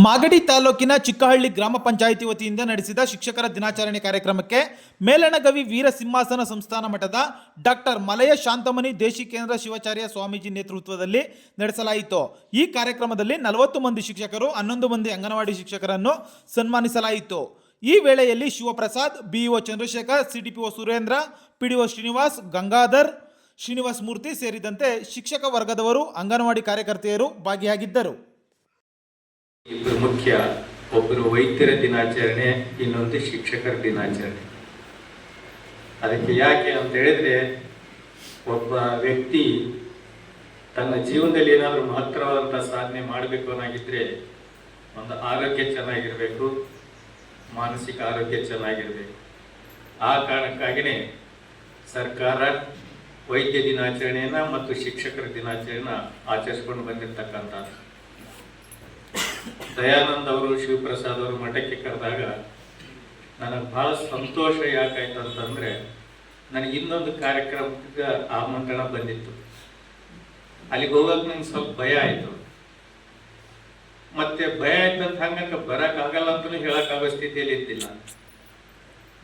ಮಾಗಡಿ ತಾಲೂಕಿನ ಚಿಕ್ಕಹಳ್ಳಿ ಗ್ರಾಮ ಪಂಚಾಯಿತಿ ವತಿಯಿಂದ ನಡೆಸಿದ ಶಿಕ್ಷಕರ ದಿನಾಚರಣೆ ಕಾರ್ಯಕ್ರಮಕ್ಕೆ ಮೇಲಣಗವಿ ವೀರ ಸಿಂಹಾಸನ ಸಂಸ್ಥಾನ ಮಠದ ಡಾಕ್ಟರ್ ಮಲಯ ಶಾಂತಮಣಿ ದೇಶಿಕೇಂದ್ರ ಶಿವಾಚಾರ್ಯ ಸ್ವಾಮೀಜಿ ನೇತೃತ್ವದಲ್ಲಿ ನಡೆಸಲಾಯಿತು. ಈ ಕಾರ್ಯಕ್ರಮದಲ್ಲಿ ನಲವತ್ತು ಮಂದಿ ಶಿಕ್ಷಕರು, ಹನ್ನೊಂದು ಮಂದಿ ಅಂಗನವಾಡಿ ಶಿಕ್ಷಕರನ್ನು ಸನ್ಮಾನಿಸಲಾಯಿತು. ಈ ವೇಳೆಯಲ್ಲಿ Shivaprasad, BEO Chandrashekhar, CDPO Surendra, PDO Srinivas, Gangadhar, Srinivas Murthy ಸೇರಿದಂತೆ ಶಿಕ್ಷಕ ವರ್ಗದವರು, ಅಂಗನವಾಡಿ ಕಾರ್ಯಕರ್ತೆಯರು ಭಾಗಿಯಾಗಿದ್ದರು. ಇಬ್ಬರು ಮುಖ್ಯ ಒಬ್ಬರು ವೈದ್ಯರ ದಿನಾಚರಣೆ, ಇನ್ನೊಂದು ಶಿಕ್ಷಕರ ದಿನಾಚರಣೆ. ಅದಕ್ಕೆ ಯಾಕೆ ಅಂತ ಹೇಳಿದ್ರೆ, ಒಬ್ಬ ವ್ಯಕ್ತಿ ತನ್ನ ಜೀವನದಲ್ಲಿ ಏನಾದರೂ ಮಹತ್ತರವಾದಂಥ ಸಾಧನೆ ಮಾಡಬೇಕು ಅನ್ನೋಗಿದ್ರೆ, ಒಂದು ಆರೋಗ್ಯ ಚೆನ್ನಾಗಿರಬೇಕು, ಮಾನಸಿಕ ಆರೋಗ್ಯ ಚೆನ್ನಾಗಿರಬೇಕು. ಆ ಕಾರಣಕ್ಕಾಗಿಯೇ ಸರ್ಕಾರ ವೈದ್ಯ ದಿನಾಚರಣೆಯನ್ನು ಮತ್ತು ಶಿಕ್ಷಕರ ದಿನಾಚರಣೆಯನ್ನು ಆಚರಿಸ್ಕೊಂಡು ಬಂದಿರತಕ್ಕಂಥದ್ದು. ದಯಾನಂದ್ ಅವರು, ಶಿವಪ್ರಸಾದ್ ಅವರು ಮಠಕ್ಕೆ ಕರೆದಾಗ ನನಗೆ ಬಹಳ ಸಂತೋಷ ಯಾಕಾಯ್ತು ಅಂತಂದ್ರೆ ನನಗೆ ಇನ್ನೊಂದು ಕಾರ್ಯಕ್ರಮಕ್ಕೆ ಆಮಂತ್ರಣ ಬಂದಿತ್ತು. ಅಲ್ಲಿಗೆ ಹೋಗೋಕೆ ನಂಗೆ ಸ್ವಲ್ಪ ಭಯ ಆಯಿತು. ಮತ್ತೆ ಭಯ ಆಯ್ತಂತ ಹಂಗಂತ ಬರಕ್ ಆಗಲ್ಲ ಅಂತಲೂ ಹೇಳೋಕ್ಕಾಗೋ ಸ್ಥಿತಿಯಲ್ಲಿ ಇದ್ದಿಲ್ಲ.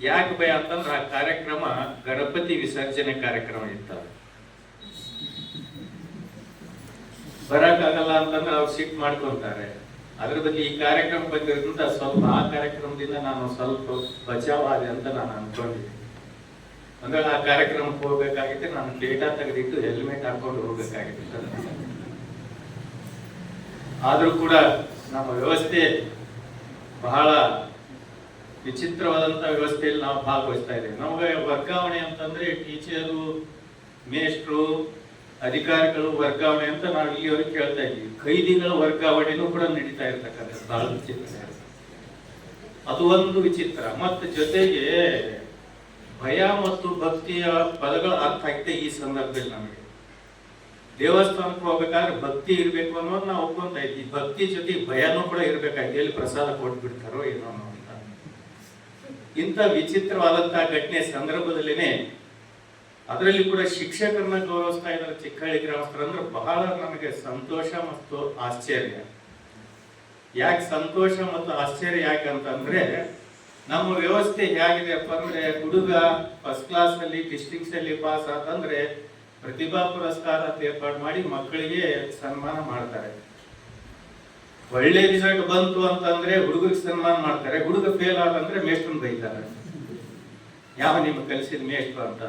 ಯಾಕೆ ಭಯ ಅಂತಂದ್ರೆ ಆ ಕಾರ್ಯಕ್ರಮ ಗಣಪತಿ ವಿಸರ್ಜನೆ ಕಾರ್ಯಕ್ರಮ ಇತ್ತು. ಬರಕ್ಕಾಗಲ್ಲ ಅಂತಂದ್ರೆ ಅವ್ರು ಸಿಟ್ ಮಾಡ್ಕೊಂತಾರೆ. ಅದ್ರ ಬಗ್ಗೆ ಈ ಕಾರ್ಯಕ್ರಮ ಬಂದಿರೋದ್ರಿಂದ ಸ್ವಲ್ಪ ಆ ಕಾರ್ಯಕ್ರಮದಿಂದ ನಾನು ಸ್ವಲ್ಪ ಬಚಾವ್ ಆದೆ ಅಂತ ನಾನು ಅನ್ಕೊಂಡಿದ್ದೆ ಅಂದ್ರೆ ಆ ಕಾರ್ಯಕ್ರಮಕ್ಕೆ ಹೋಗ್ಬೇಕಾಗಿತ್ತು ನಾನು ಡೇಟಾ ತೆಗೆದಿಟ್ಟು ಹೆಲ್ಮೆಟ್ ಹಾಕೊಂಡು ಹೋಗ್ಬೇಕಾಗಿತ್ತು ಆದ್ರೂ ಕೂಡ ನಮ್ಮ ವ್ಯವಸ್ಥೆ ಬಹಳ ವಿಚಿತ್ರವಾದಂತ ವ್ಯವಸ್ಥೆಯಲ್ಲಿ ನಾವು ಭಾಗವಹಿಸ್ತಾ ಇದ್ದೇವೆ. ನಮಗೆ ವರ್ಗಾವಣೆ ಅಂತಂದ್ರೆ ಟೀಚರು ಮೇಷ್ಟ್ರು ಅಧಿಕಾರಿಗಳು ವರ್ಗಾವಣೆ ಅಂತ ನಾವು ಇಲ್ಲಿವರೆಗೆ ಕೇಳ್ತಾ ಇದ್ದೀವಿ ಖೈದಿಗಳ ವರ್ಗಾವಣೆನೂ ಕೂಡ ನಡೀತಾ ಇರ್ತಕ್ಕಂಥದ್ದು. ಬಹಳ ವಿಚಿತ್ರ. ಅದು ಒಂದು ವಿಚಿತ್ರ. ಮತ್ತು ಜೊತೆಗೆ ಭಯ ಮತ್ತು ಭಕ್ತಿಯ ಪದಗಳ ಅರ್ಥ ಆಗಿದೆ ಈ ಸಂದರ್ಭದಲ್ಲಿ ನಮಗೆ. ದೇವಸ್ಥಾನಕ್ಕೆ ಹೋಗ್ಬೇಕಾದ್ರೆ ಭಕ್ತಿ ಇರಬೇಕು ಅನ್ನೋದು ನಾವು ಒಪ್ಕೊಂತ ಇದ್ವಿ. ಭಕ್ತಿ ಜೊತೆ ಭಯನೂ ಕೂಡ ಇರಬೇಕಾಗಿ ಎಲ್ಲಿ ಪ್ರಸಾದ ಕೊಟ್ಬಿಡ್ತಾರೋ ಏನೋ ಅಂತ. ಇಂಥ ವಿಚಿತ್ರವಾದಂತಹ ಘಟನೆ ಸಂದರ್ಭದಲ್ಲಿನೇ ಅದರಲ್ಲಿ ಕೂಡ ಶಿಕ್ಷಕರನ್ನ ಗೌರವಿಸ್ತಾ ಇದ್ದಾರೆ ಚಿಕ್ಕಹಳ್ಳಿ ಗ್ರಾಮಸ್ಥರು ಅಂದ್ರೆ ಬಹಳ ನಮಗೆ ಸಂತೋಷ ಮತ್ತು ಆಶ್ಚರ್ಯ. ಯಾಕೆ ಸಂತೋಷ ಮತ್ತು ಆಶ್ಚರ್ಯ ಯಾಕೆ ಅಂತಂದ್ರೆ ನಮ್ಮ ವ್ಯವಸ್ಥೆ ಹೇಗಿದೆಯಪ್ಪ ಅಂದ್ರೆ ಹುಡುಗ ಫಸ್ಟ್ ಕ್ಲಾಸ್ ಅಲ್ಲಿ ಡಿಸ್ಟಿಕ್ಸ್ ಅಲ್ಲಿ ಪಾಸ್ ಆತಂದ್ರೆ ಪ್ರತಿಭಾ ಪುರಸ್ಕಾರ ಏರ್ಪಾಡು ಮಾಡಿ ಮಕ್ಕಳಿಗೆ ಸನ್ಮಾನ ಮಾಡ್ತಾರೆ. ಒಳ್ಳೆ ರಿಸಲ್ಟ್ ಬಂತು ಅಂತಂದ್ರೆ ಹುಡುಗರಿಗೆ ಸನ್ಮಾನ ಮಾಡ್ತಾರೆ. ಹುಡುಗ ಫೇಲ್ ಆದಂದ್ರೆ ಮೇಷ್ಟ್ರನ್ ಬೈತಾರೆ. ಯಾವ ನಿಮ್ಗೆ ಕಲಿಸಿದ ಮೇಷ್ಟ್ರು ಅಂತ.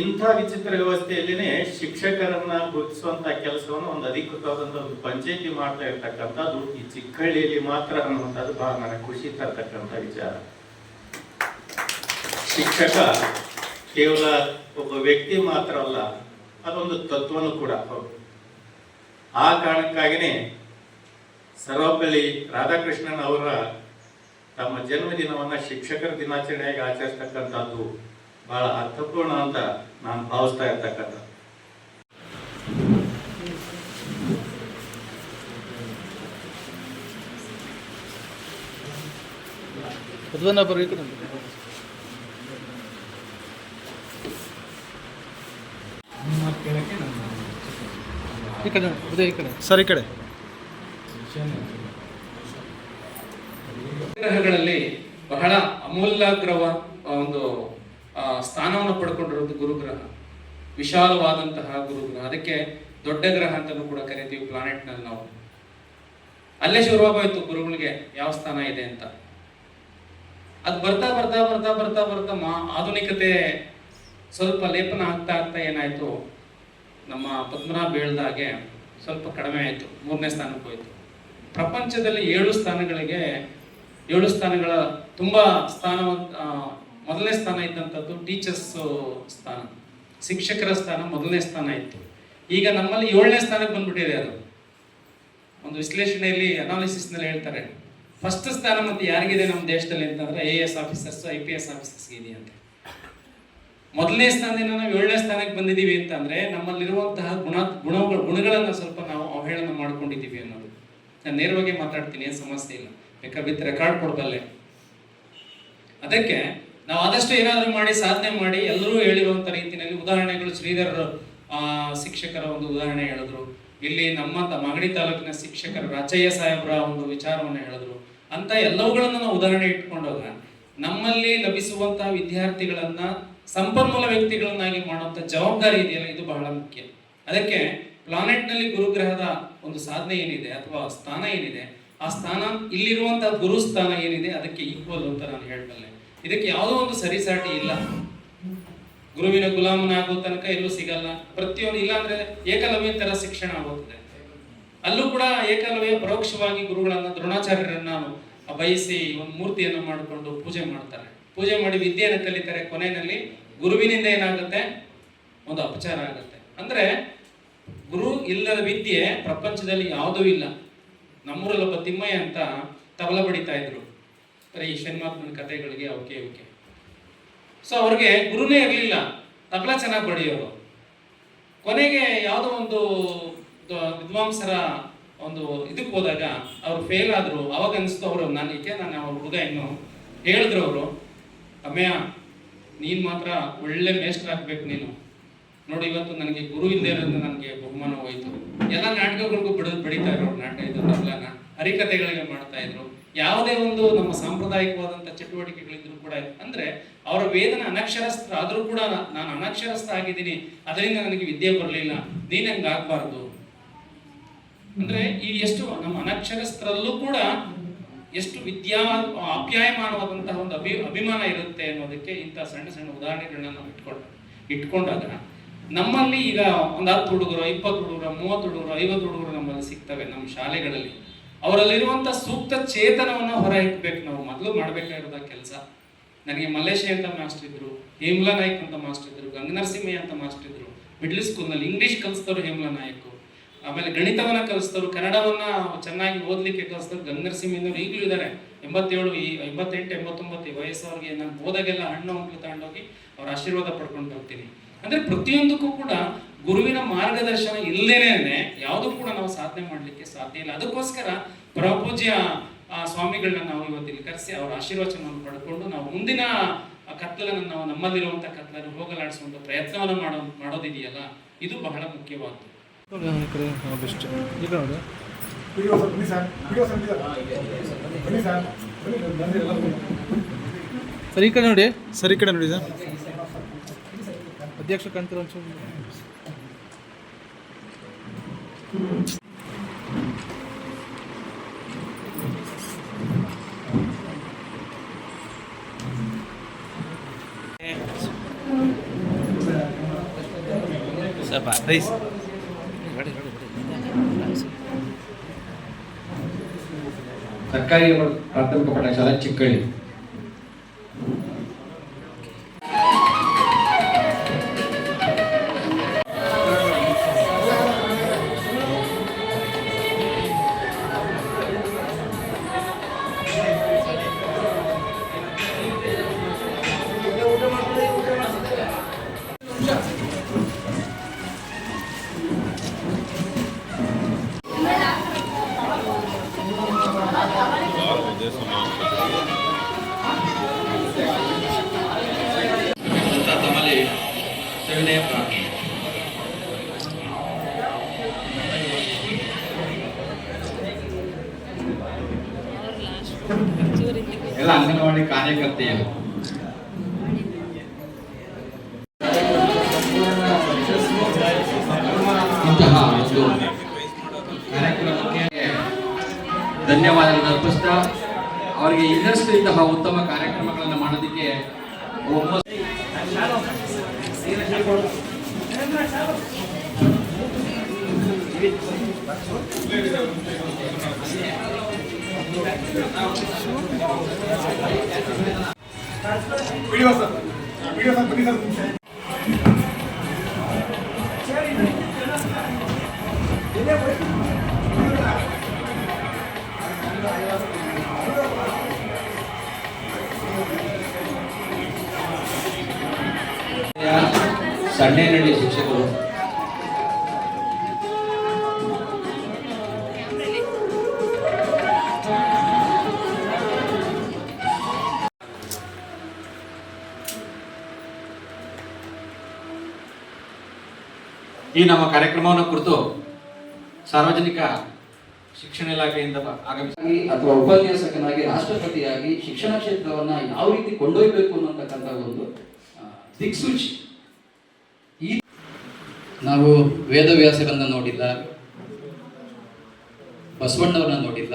ಇಂಥ ವಿಚಿತ್ರ ವ್ಯವಸ್ಥೆಯಲ್ಲಿನೇ ಶಿಕ್ಷಕರನ್ನ ಗುರುತಿಸುವಂತ ಕೆಲಸವನ್ನು ಒಂದು ಅಧಿಕೃತವಾದಂತ ಒಂದು ಪಂಚಾಯತಿ ಮಾಡ್ತಾ ಇರ್ತಕ್ಕಂಥದ್ದು ಈ ಚಿಕ್ಕಹಳ್ಳಿಯಲ್ಲಿ ಮಾತ್ರ ಅನ್ನುವಂಥದ್ದು ಬಹಳ ನನಗೆ ಖುಷಿ ತರ್ತಕ್ಕಂಥ ವಿಚಾರ. ಶಿಕ್ಷಕ ಕೇವಲ ಒಬ್ಬ ವ್ಯಕ್ತಿ ಮಾತ್ರ ಅಲ್ಲ ಅದೊಂದು ತತ್ವನು ಕೂಡ. ಆ ಕಾರಣಕ್ಕಾಗಿನೇ ಸರ್ವಪಲ್ಲಿ ರಾಧಾಕೃಷ್ಣನ್ ಅವರ ತಮ್ಮ ಜನ್ಮದಿನವನ್ನ ಶಿಕ್ಷಕರ ದಿನಾಚರಣೆಯಾಗಿ ಆಚರಿಸ್ತಕ್ಕಂಥದ್ದು ಬಹಳ ಅರ್ಥಪೂರ್ಣ ಅಂತ ನಾನು ಭಾವಿಸ್ತಾ ಇರ್ತಕ್ಕಂಥ ಸರಿ ಬರೋ ಈ ಕಡೆ. ಈ ಕಡೆ ಉದಯ ಈ ಕಡೆ. ಸರ್ ಈ ಕಡೆ. ಗ್ರಹಗಳಲ್ಲಿ ಬಹಳ ಅಮೂಲ್ಯಗ್ರವ ಒಂದು ಸ್ಥಾನವನ್ನು ಪಡ್ಕೊಂಡಿರೋದು ಗುರುಗ್ರಹ, ವಿಶಾಲವಾದಂತಹ ಗುರುಗ್ರಹ. ಅದಕ್ಕೆ ದೊಡ್ಡ ಗ್ರಹ ಅಂತಲೂ ಕೂಡ ಕರಿತೀವಿ ಪ್ಲಾನೆಟ್ನಲ್ಲಿ ನಲ್ಲಿ ನಾವು. ಅಲ್ಲೇ ಶುರುವಾಗೋಯ್ತು ಗುರುಗಳಿಗೆ ಯಾವ ಸ್ಥಾನ ಇದೆ ಅಂತ. ಅದು ಬರ್ತಾ ಬರ್ತಾ ಬರ್ತಾ ಬರ್ತಾ ಬರ್ತಾ ಮಾ ಆಧುನಿಕತೆ ಸ್ವಲ್ಪ ಲೇಪನ ಆಗ್ತಾ ಆಗ್ತಾ ಏನಾಯ್ತು, ನಮ್ಮ ಪದ್ಮನಾಭ ಹೇಳ್ದಾಗೆ ಸ್ವಲ್ಪ ಕಡಿಮೆ ಆಯಿತು, ಮೂರನೇ ಸ್ಥಾನಕ್ಕೆ ಹೋಯ್ತು. ಪ್ರಪಂಚದಲ್ಲಿ ಏಳು ಸ್ಥಾನಗಳಿಗೆ, ಏಳು ಸ್ಥಾನಗಳ ತುಂಬ ಸ್ಥಾನ ಮೊದಲನೇ ಸ್ಥಾನ ಇದ್ದಂಥದ್ದು ಟೀಚರ್ಸ್ ಸ್ಥಾನ. ಶಿಕ್ಷಕರ ಸ್ಥಾನ ಮೊದಲನೇ ಸ್ಥಾನ ಇತ್ತು. ಈಗ ನಮ್ಮಲ್ಲಿ ಏಳನೇ ಸ್ಥಾನಕ್ಕೆ ಬಂದ್ಬಿಟ್ಟಿದೆ ಅದು. ಒಂದು ವಿಶ್ಲೇಷಣೆಯಲ್ಲಿ ಅನಾಲಿಸಿಸ್ನಲ್ಲಿ ಹೇಳ್ತಾರೆ. ಫಸ್ಟ್ ಸ್ಥಾನ ಮತ್ತೆ ಯಾರಿಗಿದೆ ನಮ್ಮ ದೇಶದಲ್ಲಿ ಅಂತಂದ್ರೆ I A S officers I P S ಆಫೀಸರ್ಸ್ಗೆ ಇದೆಯಂತೆ ಮೊದಲನೇ ಸ್ಥಾನದಿಂದ ನಾವು ಏಳನೇ ಸ್ಥಾನಕ್ಕೆ ಬಂದಿದ್ದೀವಿ ಅಂತಂದ್ರೆ ನಮ್ಮಲ್ಲಿರುವಂತಹ ಗುಣ, ಗುಣಗಳ, ಗುಣಗಳನ್ನು ಸ್ವಲ್ಪ ನಾವು ಅವಹೇಳನ ಮಾಡ್ಕೊಂಡಿದ್ದೀವಿ ಅನ್ನೋದು. ನಾನು ನೇರವಾಗಿ ಮಾತಾಡ್ತೀನಿ, ಏನು ಸಮಸ್ಯೆ ಇಲ್ಲ. ಬೇಕಾದ್ರೆ ರೆಕಾರ್ಡ್ ಕೊಡಬಲ್ಲೆ. ಅದಕ್ಕೆ ನಾವು ಆದಷ್ಟು ಏನಾದರೂ ಮಾಡಿ, ಸಾಧನೆ ಮಾಡಿ, ಎಲ್ಲರೂ ಹೇಳಿರುವಂಥ ರೀತಿಯಲ್ಲಿ ಉದಾಹರಣೆಗಳು ಶ್ರೀಧರರು ಶಿಕ್ಷಕರ ಒಂದು ಉದಾಹರಣೆ ಹೇಳಿದ್ರು. ಇಲ್ಲಿ ನಮ್ಮ ಮಾಗಡಿ ತಾಲೂಕಿನ ಶಿಕ್ಷಕರ ರಾಜಯ್ಯ ಸಾಹೇಬರ ಒಂದು ವಿಚಾರವನ್ನು ಹೇಳಿದ್ರು. ಅಂತ ಎಲ್ಲವುಗಳನ್ನು ನಾವು ಉದಾಹರಣೆ ಇಟ್ಕೊಂಡಾಗ, ನಮ್ಮಲ್ಲಿ ಲಭಿಸುವಂತಹ ವಿದ್ಯಾರ್ಥಿಗಳನ್ನ, ಸಂಪನ್ಮೂಲ ವ್ಯಕ್ತಿಗಳನ್ನಾಗಿ ಮಾಡುವಂತ ಜವಾಬ್ದಾರಿ ಇದೆಯಲ್ಲ, ಇದು ಬಹಳ ಮುಖ್ಯ. ಅದಕ್ಕೆ ಪ್ಲಾನೆಟ್ನಲ್ಲಿ ಗುರುಗ್ರಹದ ಒಂದು ಸಾಧನೆ ಏನಿದೆ, ಅಥವಾ ಸ್ಥಾನ ಏನಿದೆ, ಆ ಸ್ಥಾನ ಇಲ್ಲಿರುವಂತಹ ಗುರು ಸ್ಥಾನ ಏನಿದೆ, ಅದಕ್ಕೆ ಈಕ್ವಲ್ ಅಂತ ನಾನು ಹೇಳಬಲ್ಲೆ. ಇದಕ್ಕೆ ಯಾವುದೋ ಒಂದು ಸರಿಸಾಟಿ ಇಲ್ಲ. ಗುರುವಿನ ಗುಲಾಮನಾಗೋ ತನಕ ಎಲ್ಲೂ ಸಿಗಲ್ಲ. ಪ್ರತಿಯೊಂದು ಇಲ್ಲಾಂದ್ರೆ ಏಕಲವ್ಯ ತರ ಶಿಕ್ಷಣ ಆಗುತ್ತದೆ. ಅಲ್ಲೂ ಕೂಡ ಏಕಲವ್ಯ ಪರೋಕ್ಷವಾಗಿ ಗುರುಗಳನ್ನ, ದ್ರೋಣಾಚಾರ್ಯರನ್ನ ಬಯಸಿ ಒಂದು ಮೂರ್ತಿಯನ್ನು ಮಾಡಿಕೊಂಡು ಪೂಜೆ ಮಾಡ್ತಾರೆ. ಪೂಜೆ ಮಾಡಿ ವಿದ್ಯೆಯನ್ನು ಕಲಿತಾರೆ. ಕೊನೆಯಲ್ಲಿ ಗುರುವಿನಿಂದ ಏನಾಗುತ್ತೆ? ಒಂದು ಅಪಚಾರ ಆಗುತ್ತೆ. ಅಂದ್ರೆ ಗುರು ಇಲ್ಲದ ವಿದ್ಯೆ ಪ್ರಪಂಚದಲ್ಲಿ ಯಾವುದೂ ಇಲ್ಲ. ನಮ್ಮೂರಲ್ಲೊಬ್ಬ ತಿಮ್ಮಯ್ಯ ಅಂತ ತಬಲ ಬಡಿತಾ ಇದ್ರು. ಅಂದ್ರೆ ಈ ಶನ್ಮಾತ್ಮನ ಕಥೆಗಳಿಗೆ ಅವಕ್ಕೆ ಓಕೆ ಸೊ ಅವ್ರಿಗೆ ಗುರುನೇ ಇರಲಿಲ್ಲ. ತಬಲ ಚೆನ್ನಾಗಿ ಬಡಿಯೋರು ಕೊನೆಗೆ ಯಾವುದೋ ಒಂದು ವಿದ್ವಾಂಸರ ಒಂದು ಇದಕ್ಕೆ ಹೋದಾಗ ಅವ್ರು ಫೇಲ್ ಆದರು. ಅವಾಗ ಅನಿಸ್ತು ಅವರು ನನಗೆ ನಾನು ಅವ್ರ ಹುಡುಗ ಇನ್ನು. ಹೇಳಿದ್ರು ಅವರು, ಅಮ್ಮಯ್ಯ, ನೀನು ಮಾತ್ರ ಒಳ್ಳೆ ಮೇಸ್ಟರ್ ಆಗ್ಬೇಕು ನೀನು. ನೋಡಿ, ಇವತ್ತು ನನಗೆ ಗುರು ಇಲ್ಲದೆ ಇರೋದ್ರಿಂದ ನನಗೆ ಬಹುಮಾನ ಹೋಯಿತು. ಎಲ್ಲ ನಾಟಕಗಳಿಗೂ ಬಿಡೋದು ಬಡಿತಾ ಇದ್ರು ನಾಟಕ ಇದು ತಬಲನ. ಹರಿಕಥೆಗಳಿಗೆ ಮಾಡ್ತಾ ಇದ್ರು. ಯಾವುದೇ ಒಂದು ನಮ್ಮ ಸಾಂಪ್ರದಾಯಿಕವಾದಂತ ಚಟುವಟಿಕೆಗಳಿದ್ರು ಕೂಡ ಅಂದ್ರೆ ಅವರ ವೇದನ ಅನಕ್ಷರಸ್ಥ, ಆದ್ರೂ ಕೂಡ ನಾನು ಅನಕ್ಷರಸ್ಥ ಆಗಿದ್ದೀನಿ, ಅದರಿಂದ ನನಗೆ ವಿದ್ಯೆ ಬರಲಿಲ್ಲ, ನೀನ್ ಹಂಗ ಆಗ್ಬಾರ್ದು. ಅಂದ್ರೆ ಈ ಎಷ್ಟು ನಮ್ಮ ಅನಕ್ಷರಸ್ಥರಲ್ಲೂ ಕೂಡ ಎಷ್ಟು ವಿದ್ಯಾ, ಅಪ್ಯಾಯಮಾನವಾದಂತಹ ಒಂದು ಅಭಿ, ಅಭಿಮಾನ ಇರುತ್ತೆ ಅನ್ನೋದಕ್ಕೆ ಇಂಥ ಸಣ್ಣ ಸಣ್ಣ ಉದಾಹರಣೆಗಳನ್ನ ನಾವು ಇಟ್ಕೊಂಡ, ಇಟ್ಕೊಂಡಾಗ ನಮ್ಮಲ್ಲಿ ಈಗ ಒಂದು ಹತ್ತು ಹುಡುಗರು, ಇಪ್ಪತ್ತು ಹುಡುಗರು, ಮೂವತ್ತು ಹುಡುಗರು, ಐವತ್ತು ಹುಡುಗರು ನಮ್ಮಲ್ಲಿ ಸಿಗ್ತವೆ ನಮ್ಮ ಶಾಲೆಗಳಲ್ಲಿ. ಅವರಲ್ಲಿರುವಂತ ಸೂಕ್ತ ಚೇತನವನ್ನ ಹೊರ ಇಟ್ಬೇಕು ನಾವು. ಮೊದಲು ಮಾಡಬೇಕಾಗಿರೋದ ಕೆಲಸ. ನನಗೆ ಮಲ್ಲೇಶ್ ಅಂತ ಮಾಸ್ಟರ್ ಇದ್ರು, ಹೇಮ್ಲಾ ನಾಯ್ಕ್ ಅಂತ ಮಾಸ್ಟರ್ ಇದ್ರು ಗಂಗನರಸಿಂಹಯ್ಯ ಅಂತ ಮಾಸ್ಟರ್ ಇದ್ರು. ಮಿಡ್ಲ್ ಸ್ಕೂಲ್ನಲ್ಲಿ ಇಂಗ್ಲಿಷ್ ಕಲಿಸ್ತಾರೆ ಹೇಮ್ಲಾ ನಾಯ್ಕು. ಆಮೇಲೆ ಗಣಿತವನ್ನ ಕಲಿಸ್ತಾರು ಕನ್ನಡವನ್ನ ಚೆನ್ನಾಗಿ ಓದ್ಲಿಕ್ಕೆ ಕಲಿಸ್ತಾರೆ ಗಂಗನರಸಿಂಹಯ್ಯನವರು ಈಗಲೂ ಇದ್ದಾರೆ ಎಂಬತ್ತೇಳು ಈ, ಎಂಬತ್ತೆಂಟು, ಎಂಬತ್ತೊಂಬತ್ತು ವಯಸ್ಸವ್ರಿಗೆ ನಾನು ಹೋದಾಗೆಲ್ಲ ಹಣ್ಣು ಹಂಪಲು ತಗೊಂಡೋಗಿ ಅವ್ರ ಆಶೀರ್ವಾದ ಪಡ್ಕೊಂಡು ಬರ್ತೀನಿ. ಅಂದ್ರೆ ಪ್ರತಿಯೊಂದಕ್ಕೂ ಕೂಡ ಗುರುವಿನ ಮಾರ್ಗದರ್ಶನ ಇಲ್ಲದೇನೆ ಯಾವುದು ಕೂಡ ನಾವು ಸಾಧನೆ ಮಾಡಲಿಕ್ಕೆ ಸಾಧ್ಯ ಇಲ್ಲ. ಅದಕ್ಕೋಸ್ಕರ ಪ್ರಪೂಜ್ಯ ಆ ಸ್ವಾಮಿಗಳನ್ನ ನಾವು ಇವತ್ತಿಲ್ಲಿ ಕರೆಸಿ ಅವರ ಆಶೀರ್ವಚನವನ್ನು ಪಡ್ಕೊಂಡು ನಾವು ಮುಂದಿನ ಕತ್ತಲನ್ನು ನಾವು ನಮ್ಮಲ್ಲಿರುವಂಥ ಕತ್ತಲನ್ನು ಹೋಗಲಾಡಿಸುವಂತ ಪ್ರಯತ್ನವನ್ನು ಮಾಡೋ ಮಾಡೋದಿದೆಯಲ್ಲ? ಇದು ಬಹಳ ಮುಖ್ಯವಾದ್ದು. ಸರಿ ನೋಡಿ ಈ ಕಡೆ ನೋಡಿ ಸರಿ. ಕಡೆ ನೋಡಿ ಸರ್. ಅಧ್ಯಕ್ಷ ಒಂಚೂರು ಸ್ವಲ್ಪ ರೈಸ್ ಸರ್ಕಾರಿ ಪ್ರಾಥಮಿಕ ಪಾಠಶಾಲಾ ಚಿಕ್ಕಳ್ಳಿ. ಅಂತ ತಮ್ಮಲ್ಲಿ ಸೇವನೆಯ ಪ್ರಾರ್ಥನೆ ಎಲ್ಲ ಅಂಗನವಾಡಿ ಕಾರ್ಯಕರ್ತೆಯರು ಇಂತಹ ಒಂದು ಕಾರ್ಯಕ್ರಮಕ್ಕೆ ಧನ್ಯವಾದಗಳನ್ನು ಅರ್ಪಿಸ್ತಾ ಅವರಿಗೆ ಇನ್ನಷ್ಟು ಇಂತಹ ಉತ್ತಮ ಕಾರ್ಯಕ್ರಮಗಳನ್ನು ಮಾಡೋದಕ್ಕೆ ಒಬ್ಬ ಸಣ್ಣೇನಹಳ್ಳಿ ಶಿಕ್ಷಕರು. ಈ ನಮ್ಮ ಕಾರ್ಯಕ್ರಮವನ್ನು ಕುರಿತು ಸಾರ್ವಜನಿಕ ಶಿಕ್ಷಣ ಇಲಾಖೆಯಿಂದ ಆಗಮಿಸಿ ಅಥವಾ ಉಪನ್ಯಾಸಕನಾಗಿ ರಾಷ್ಟ್ರಪತಿಯಾಗಿ ಶಿಕ್ಷಣ ಕ್ಷೇತ್ರವನ್ನು ಯಾವ ರೀತಿ ಕೊಂಡೊಯ್ಯಬೇಕು ಅನ್ನತಕ್ಕಂಥ ಒಂದು ದಿಕ್ಸೂಚಿ ನಾವು ವೇದವ್ಯಾಸರನ್ನ ನೋಡಿಲ್ಲ, ಬಸವಣ್ಣವರನ್ನ ನೋಡಿಲ್ಲ,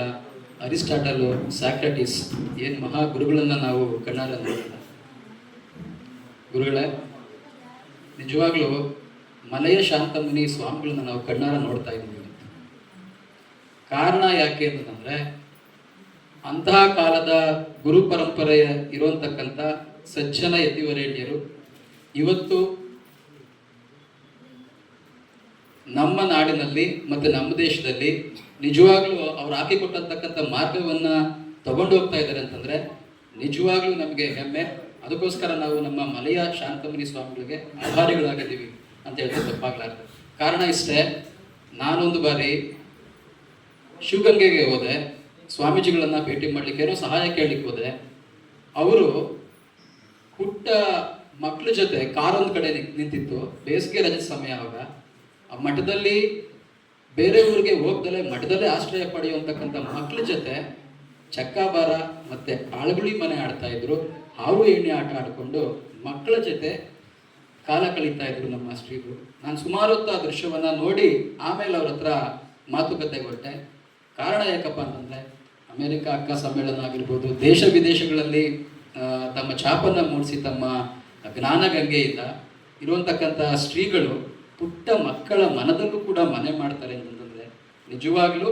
ಅರಿಸ್ಟಾಟಲ್ ಸ್ಯಾಕ್ರಟಿಸ್ ಏನು ಮಹಾ ಗುರುಗಳನ್ನ ನಾವು ಕಣ್ಣಾರ ನೋಡಿಲ್ಲ. ಗುರುಗಳೇ, ನಿಜವಾಗ್ಲೂ ಮಲಯ ಶಾಂತಮುನಿ ಸ್ವಾಮಿಗಳನ್ನ ನಾವು ಕಣ್ಣಾರ ನೋಡ್ತಾ ಇದ್ದೀವಿ. ಕಾರಣ ಯಾಕೆ ಅಂತಂದ್ರೆ, ಅಂತಹ ಕಾಲದ ಗುರು ಪರಂಪರೆಯ ಇರುವಂತಕ್ಕಂಥ ಸಜ್ಜನ ಯತಿವರೇಣ್ಯರು ಇವತ್ತು ನಮ್ಮ ನಾಡಿನಲ್ಲಿ ಮತ್ತೆ ನಮ್ಮ ದೇಶದಲ್ಲಿ ನಿಜವಾಗ್ಲೂ ಅವ್ರು ಹಾಕಿಕೊಟ್ಟಂತಕ್ಕಂಥ ಮಾರ್ಗವನ್ನ ತಗೊಂಡು ಹೋಗ್ತಾ ಇದ್ದಾರೆ ಅಂತಂದ್ರೆ ನಿಜವಾಗ್ಲೂ ನಮಗೆ ಹೆಮ್ಮೆ. ಅದಕ್ಕೋಸ್ಕರ ನಾವು ನಮ್ಮ ಮಲೆಯ ಶಾಂತಮುನಿ ಸ್ವಾಮಿಗಳಿಗೆ ಆಭಾರಿಗಳಾಗಿದ್ದೀವಿ ಅಂತ ಹೇಳಿದ್ರೆ ತಪ್ಪಾಗ್ಲಾರ್ದು. ಕಾರಣ ಇಷ್ಟೇ, ನಾನೊಂದು ಬಾರಿ ಶಿವಗಂಗೆಗೆ ಹೋದೆ. ಸ್ವಾಮೀಜಿಗಳನ್ನ ಭೇಟಿ ಮಾಡ್ಲಿಕ್ಕೆ ಏನೋ ಸಹಾಯ ಕೇಳಲಿಕ್ಕೆ ಹೋದೆ. ಅವರು ಪುಟ್ಟ ಮಕ್ಕಳ ಜೊತೆ ಕಾರೊಂದು ಕಡೆ ನಿಂತ್- ನಿಂತಿತ್ತು. ಬೇಸಿಗೆ ರಜೆ ಸಮಯ ಅವಾಗ ಆ ಮಠದಲ್ಲಿ ಬೇರೆ ಊರಿಗೆ ಹೋಗ್ದಲೇ ಮಠದಲ್ಲೇ ಆಶ್ರಯ ಪಡೆಯುವಂತಕ್ಕಂಥ ಮಕ್ಕಳ ಜೊತೆ ಚಕ್ಕಾಬಾರ ಮತ್ತೆ ಆಳುಗುಳಿ ಮನೆ ಆಡ್ತಾ ಇದ್ರು. ಹಾವು, ಎಣ್ಣೆ ಆಟ ಆಡಿಕೊಂಡು ಮಕ್ಕಳ ಜೊತೆ ಕಾಲ ಕಳೀತಾ ಇದ್ರು ನಮ್ಮ ಶ್ರೀಗಳು ನಾನು ಸುಮಾರು ಹೊತ್ತು ಆ ದೃಶ್ಯವನ್ನ ನೋಡಿ ಆಮೇಲೆ ಅವ್ರ ಹತ್ರ ಮಾತುಕತೆ ಕೊಟ್ಟೆ ಕಾರಣ ಯಾಕಪ್ಪ ಅಂತಂದ್ರೆ ಅಮೆರಿಕ ಅಕ್ಕ ಸಮ್ಮೇಳನ ಆಗಿರ್ಬೋದು, ದೇಶ ವಿದೇಶಗಳಲ್ಲಿ ತಮ್ಮ ಛಾಪನ್ನು ಮೂಡಿಸಿ ತಮ್ಮ ಜ್ಞಾನಗಂಗೆಯಿಂದ ಇರುವಂತಕ್ಕಂಥ ಶ್ರೀಗಳು ಪುಟ್ಟ ಮಕ್ಕಳ ಮನದಲ್ಲೂ ಕೂಡ ಮನೆ ಮಾಡ್ತಾರೆ ಅಂತಂದ್ರೆ ನಿಜವಾಗ್ಲೂ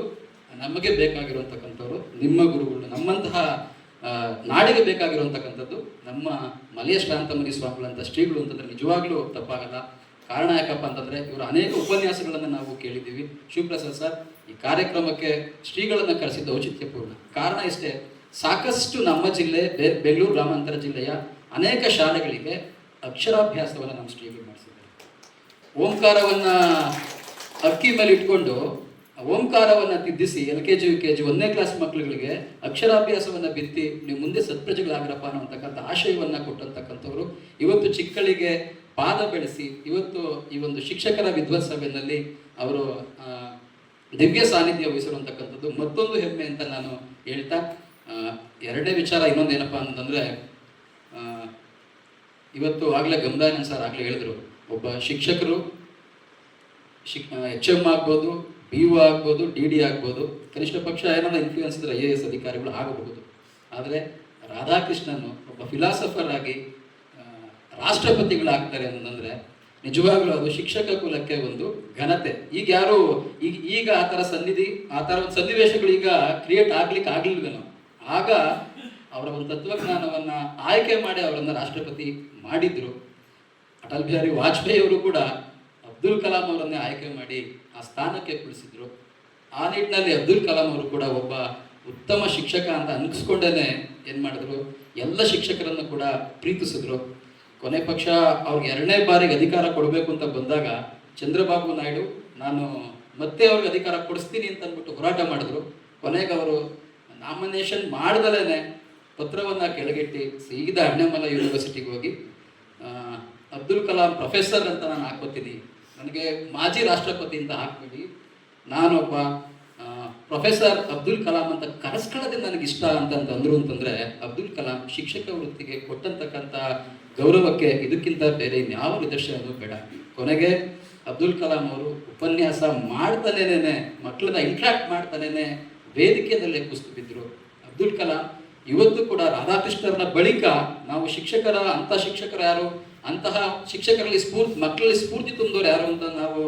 ನಮಗೆ ಬೇಕಾಗಿರುವಂತಕ್ಕಂಥವ್ರು, ನಿಮ್ಮ ಗುರುಗಳು, ನಮ್ಮಂತಹ ನಾಡಿಗೆ ಬೇಕಾಗಿರುವಂತಕ್ಕಂಥದ್ದು ನಮ್ಮ ಮಲೆಯ ಶಾಂತಮುನಿ ಸ್ವಾಮಿಗಳಂಥ ಶ್ರೀಗಳು ಅಂತಂದ್ರೆ ನಿಜವಾಗ್ಲೂ ತಪ್ಪಾಗಲ್ಲ. ಕಾರಣ ಯಾಕಪ್ಪ ಅಂತಂದ್ರೆ ಇವರು ಅನೇಕ ಉಪನ್ಯಾಸಗಳನ್ನು ನಾವು ಕೇಳಿದ್ದೀವಿ. ಶಿವಪ್ರಸಾದ್ ಸರ್, ಈ ಕಾರ್ಯಕ್ರಮಕ್ಕೆ ಶ್ರೀಗಳನ್ನು ಕರೆಸಿದ್ದು ಔಚಿತ್ಯಪೂರ್ಣ. ಕಾರಣ ಇಷ್ಟೇ, ಸಾಕಷ್ಟು ನಮ್ಮ ಜಿಲ್ಲೆ ಬೆಂಗಳೂರು ಗ್ರಾಮಾಂತರ ಜಿಲ್ಲೆಯ ಅನೇಕ ಶಾಲೆಗಳಿಗೆ ಅಕ್ಷರಾಭ್ಯಾಸವನ್ನು ನಮ್ಮ ಶ್ರೀಗಳು ಮಾಡಿಸಿದ್ದಾರೆ. ಓಂಕಾರವನ್ನ ಅಕ್ಕಿ ಮೇಲೆ ಇಟ್ಕೊಂಡು ಓಂಕಾರವನ್ನು ತಿದ್ದಿಸಿ L K G, U K G ಒಂದನೇ ಕ್ಲಾಸ್ ಮಕ್ಕಳುಗಳಿಗೆ ಅಕ್ಷರಾಭ್ಯಾಸವನ್ನು ಬಿತ್ತಿ ನೀವು ಮುಂದೆ ಸತ್ಪ್ರಜೆಗಳಾಗ್ರಪ್ಪ ಅನ್ನೋತಕ್ಕಂಥ ಆಶಯವನ್ನ ಕೊಟ್ಟಂತಕ್ಕಂಥವ್ರು. ಇವತ್ತು ಚಿಕ್ಕಳಿಗೆ ಪಾದ ಬೆಳೆಸಿ, ಇವತ್ತು ಈ ಒಂದು ಶಿಕ್ಷಕರ ವಿದ್ವತ್ ಸಭೆಯಲ್ಲಿ ಅವರು ದಿವ್ಯ ಸಾನ್ನಿಧ್ಯ ವಹಿಸಿರುವಂತಕ್ಕಂಥದ್ದು ಮತ್ತೊಂದು ಹೆಮ್ಮೆ ಅಂತ ನಾನು ಹೇಳ್ತಾ ಎರಡನೇ ವಿಚಾರ ಇನ್ನೊಂದೇನಪ್ಪ ಅಂತಂದ್ರೆ ಇವತ್ತು ಆಗಲೇ ಗಮದಾನಂದ್ ಸರ್ ಆಗಲೇ ಹೇಳಿದ್ರು. ಒಬ್ಬ ಶಿಕ್ಷಕರು ಶಿಕ್ ಎಚ್ ಎಂ ಆಗ್ಬೋದು ಬಿ ಒ ಆಗ್ಬೋದು ಡಿ ಡಿ ಆಗ್ಬೋದು, ಕನಿಷ್ಠ ಪಕ್ಷ ಏನಾದ್ರು ಇನ್ಫ್ಲೂಯೆನ್ಸ್ ಇದ್ರೆ ಐ ಎ ಎಸ್ ಅಧಿಕಾರಿಗಳು ಆಗಬಹುದು. ಆದರೆ ರಾಧಾಕೃಷ್ಣನು ಒಬ್ಬ ಫಿಲಾಸಫರ್ ಆಗಿ ರಾಷ್ಟ್ರಪತಿಗಳಾಗ್ತಾರೆ ಅಂತಂದ್ರೆ ನಿಜವಾಗ್ಲೂ ಅದು ಶಿಕ್ಷಕ ಕುಲಕ್ಕೆ ಒಂದು ಘನತೆ. ಈಗ ಯಾರು, ಈಗ ಈಗ ಆ ಥರ ಸನ್ನಿಧಿ ಆ ಥರ ಒಂದು ಸನ್ನಿವೇಶಗಳು ಈಗ ಕ್ರಿಯೇಟ್ ಆಗ್ಲಿಕ್ಕೆ ಆಗ್ಲಿಲ್ವೇನೋ. ಆಗ ಅವರ ಒಂದು ತತ್ವಜ್ಞಾನವನ್ನ ಆಯ್ಕೆ ಮಾಡಿ ಅವರನ್ನು ರಾಷ್ಟ್ರಪತಿ ಮಾಡಿದ್ರು. ಅಟಲ್ ಬಿಹಾರಿ ವಾಜಪೇಯಿ ಅವರು ಕೂಡ ಅಬ್ದುಲ್ ಕಲಾಂ ಅವರನ್ನೇ ಆಯ್ಕೆ ಮಾಡಿ ಆ ಸ್ಥಾನಕ್ಕೆ ಕುಳಿಸಿದ್ರು. ಆ ನಿಟ್ಟಿನಲ್ಲಿ ಅಬ್ದುಲ್ ಕಲಾಂ ಅವರು ಕೂಡ ಒಬ್ಬ ಉತ್ತಮ ಶಿಕ್ಷಕ ಅಂತ ಅನ್ಸ್ಕೊಂಡೇನೆ ಏನು ಮಾಡಿದ್ರು? ಎಲ್ಲ ಶಿಕ್ಷಕರನ್ನು ಕೂಡ ಪ್ರೀತಿಸಿದ್ರು. ಕೊನೆ ಪಕ್ಷ ಅವ್ರಿಗೆ ಎರಡನೇ ಬಾರಿಗೆ ಅಧಿಕಾರ ಕೊಡಬೇಕು ಅಂತ ಬಂದಾಗ ಚಂದ್ರಬಾಬು ನಾಯ್ಡು, ನಾನು ಮತ್ತೆ ಅವ್ರಿಗೆ ಅಧಿಕಾರ ಕೊಡಿಸ್ತೀನಿ ಅಂತ ಅಂದ್ಬಿಟ್ಟು ಹೋರಾಟ ಮಾಡಿದ್ರು. ಕೊನೆಗೆ ಅವರು ನಾಮಿನೇಷನ್ ಮಾಡ್ದಲೇ ಪತ್ರವನ್ನ ಕೆಳಗಿಟ್ಟು ಸೀದಾ ಅಣ್ಣಮಲ ಯೂನಿವರ್ಸಿಟಿಗೆ ಹೋಗಿ ಅಬ್ದುಲ್ ಕಲಾಂ ಪ್ರೊಫೆಸರ್ ಅಂತ ನಾನು ಹಾಕೋತೀನಿ ನನಗೆ ಮಾಜಿ ರಾಷ್ಟ್ರಪತಿ ಅಂತ ಹಾಕ್ಬೇಡಿ. ನಾನೊಬ್ಬ ಪ್ರೊಫೆಸರ್ ಅಬ್ದುಲ್ ಕಲಾಂ ಅಂತ ಕರೆಸ್ಕೊಳ್ಳೋದೇ ನನಗೆ ಇಷ್ಟ ಅಂತ ಅಂದ್ರು ಅಂತಂದ್ರೆ, ಅಬ್ದುಲ್ ಕಲಾಂ ಶಿಕ್ಷಕ ವೃತ್ತಿಗೆ ಕೊಟ್ಟಂತಕ್ಕಂಥ ಗೌರವಕ್ಕೆ ಇದಕ್ಕಿಂತ ಬೇರೆ ಯಾವ ನಿದರ್ಶನವೂ ಬೇಡ. ಕೊನೆಗೆ ಅಬ್ದುಲ್ ಕಲಾಂ ಅವರು ಉಪನ್ಯಾಸ ಮಾಡ್ತಾನೇನೆ ಮಕ್ಕಳನ್ನ ಇಂಟ್ರಾಕ್ಟ್ ಮಾಡ್ತಾನೇನೆ ವೇದಿಕೆಯಲ್ಲೇ ಕುಸ್ತು ಬಿದ್ದರು ಅಬ್ದುಲ್ ಕಲಾಂ ಇವತ್ತು ಕೂಡ ರಾಧಾಕೃಷ್ಣರನ್ನ ಬಳಿಕ ನಾವು ಶಿಕ್ಷಕರ ಅಂತ ಶಿಕ್ಷಕರು ಯಾರು? ಅಂತಹ ಶಿಕ್ಷಕರಲ್ಲಿ ಸ್ಫೂರ್ತಿ, ಮಕ್ಕಳಲ್ಲಿ ಸ್ಫೂರ್ತಿ ತುಂಬೋರು ಯಾರು ಅಂತ ನಾವು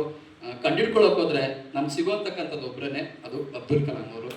ಕಂಡಿಡ್ಕೊಳ್ಳೋಕೆ ಹೋದ್ರೆ ನಮ್ಗೆ ಸಿಗುವಂತಕ್ಕಂಥದ್ದು ಒಬ್ಬರೇ ಅದು ಅಬ್ದುಲ್ ಕಲಾಂ ಅವರು.